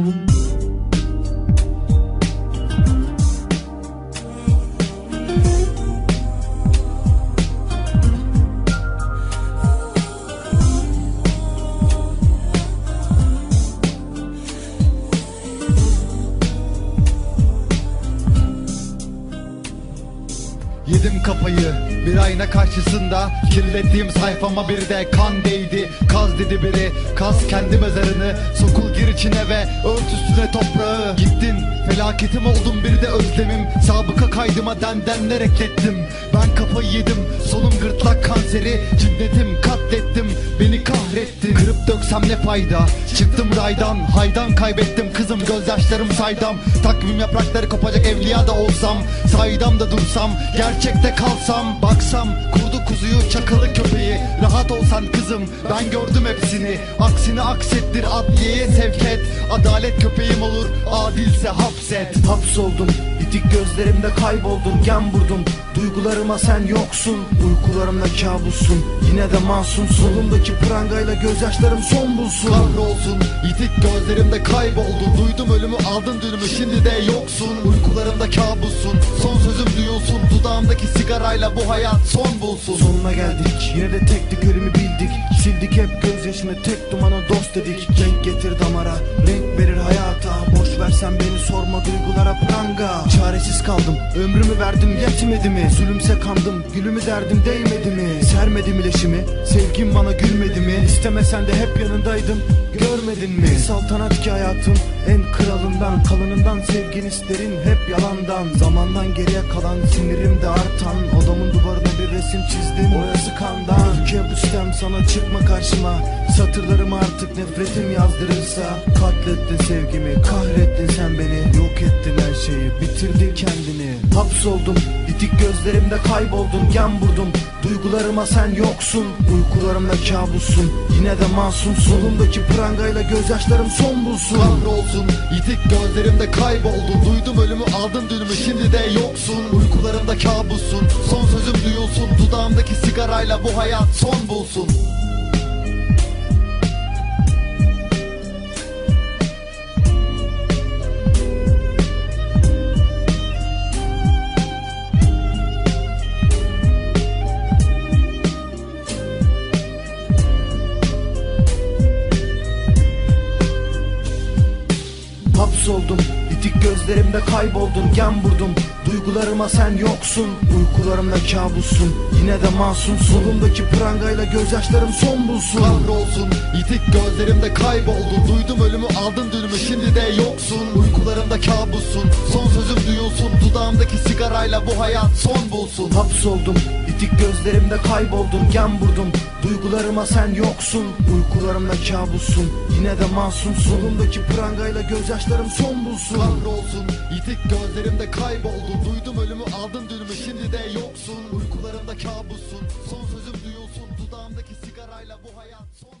Yedim kafayı bir ayna karşısında. Kirlettiğim sayfama bir de kan değdi dedi biri. Kaz kendi mezarını Sokul gir içine ve ört üstüne toprağı. Gittin felaketim oldum bir de özlemim. Sabıka kaydıma dendenler eklettim Ben kafayı yedim solum gırtlak kanseri. Kahrettin Döksem ne fayda? Çıktım raydan haydan kaybettim kızım gözyaşlarım saydam. Takvim yaprakları kopacak evliya da olsam Saydam da dursam gerçekte kalsam Baksam kurdu kuzuyu çakalı köpeği. Rahat olsan kızım ben gördüm hepsini. Aksini aksettir adliyeye sevk et. Adalet köpeğim olur adilse hapset. Hapsoldum bitik gözlerimde kayboldum Gem vurdum duygularıma sen yoksun Uykularımda kabussun. Yine de masumsun Solumdaki prangayla gözyaşlarım son bulsun. Kahrolsun yitik gözlerimde kayboldun. Duydum ölümü aldın dünümü şimdi de yoksun. Uykularımda kabussun son sözüm duyulsun. Dudağımdaki sigarayla bu hayat son bulsun. Sonuna geldik yine de tektik ölümü bildik. Sildik hep gözyaşını tek dumana dost dedik. Renk getir damara renk hayata Versen beni sorma duygulara pranga. Çaresiz kaldım ömrümü verdim yetmedi mi? Zulümse kandım gülümü derdim değmedi mi? Sermedim ileşimi sevgim bana gülmedi mi? İstemesen de hep yanındaydım görmedin mi? Saltanat ki hayatım en kralından Kalınından sevgin isterin hep yalandan. Zamandan geriye kalan sinirimde artan. Odamın duvarına bir resim çizdim Oyası kandan. Ülke bu sistem sana çıkma karşıma Satırlarımı artık nefretim yazdırırsa Katlettin sevgimi kahrettin sen beni. Yok ettin her şeyi bitirdin kendini. Hapsoldum bitik gözlerimde kayboldum Gem vurdum. Duygularıma sen yoksun Uykularımda kabussun yine de masumsun. Solumdaki prangayla gözyaşlarım son bulsun. Kahrolsun yitik gözlerimde kayboldun Duydum ölümü aldın dünümü şimdi de yoksun. Uykularımda kabussun son sözüm duyulsun Dudağımdaki sigarayla bu hayat son bulsun Hapsoldum bitik gözlerimde kayboldun Gem vurdum. Duygularıma sen yoksun Uykularımda kabussun. Yine de masumsun. Solumdaki prangayla gözyaşlarım son bulsun. Kahrolsun yitik gözlerimde kayboldun Duydum ölümü aldın dünümü. Şimdi de yoksun. Uykularımda kabussun. Son sözüm duyulsun. Dudağımdaki sigarayla bu hayat son bulsun. Hapsoldum bitik gözlerimde kayboldum Gem vurdum. Duygularıma sen yoksun Uykularımda kabussun. Yine de masumsun. Solumdaki prangayla gözyaşlarım son bulsun. Kahrolsun. Yitik gözlerimde kayboldun Duydum ölümü aldın dünümü şimdi de yoksun. Uykularımda kabussun. Son sözüm duyulsun. Dudağımdaki sigarayla bu hayat son